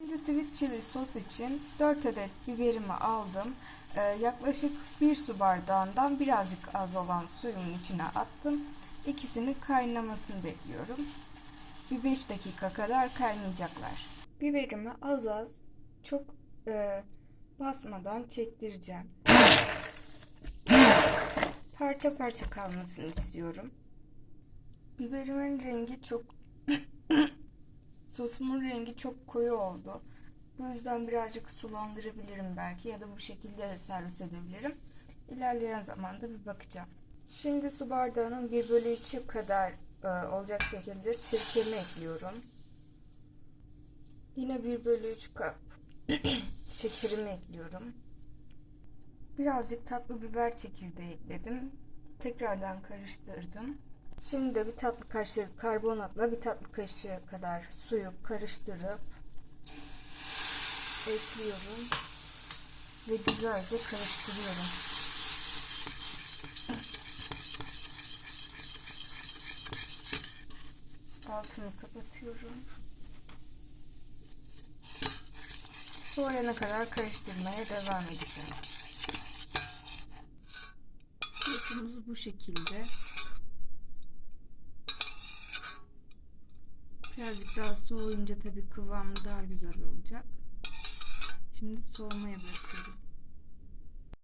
Şimdi sweet chili sos için 4 adet biberimi aldım. Ee, yaklaşık 1 su bardağından birazcık az olan suyun içine attım. İkisinin kaynamasını bekliyorum. Bir 5 dakika kadar kaynayacaklar. Biberimi az az çok e, basmadan çektireceğim. Parça parça kalmasını istiyorum. Biberimin rengi çok Sosumun rengi çok koyu oldu. Bu yüzden birazcık sulandırabilirim belki ya da bu şekilde de servis edebilirim. İlerleyen zamanda bir bakacağım. Şimdi su bardağının 1 bölü 3'ü kadar e, olacak şekilde sirkemi ekliyorum. Yine 1 bölü 3 kap şekerimi ekliyorum. Birazcık tatlı biber çekirdeği ekledim. Tekrardan karıştırdım. Şimdi de bir tatlı kaşığı karbonatla bir tatlı kaşığı kadar suyu karıştırıp ekliyorum ve güzelce karıştırıyorum. Altını kapatıyorum. Soğuyana kadar karıştırmaya devam edeceğim. Sosumuz bu şekilde. Birazcık daha soğuyunca tabii kıvamı daha güzel olacak. Şimdi soğumaya bırakıyorum.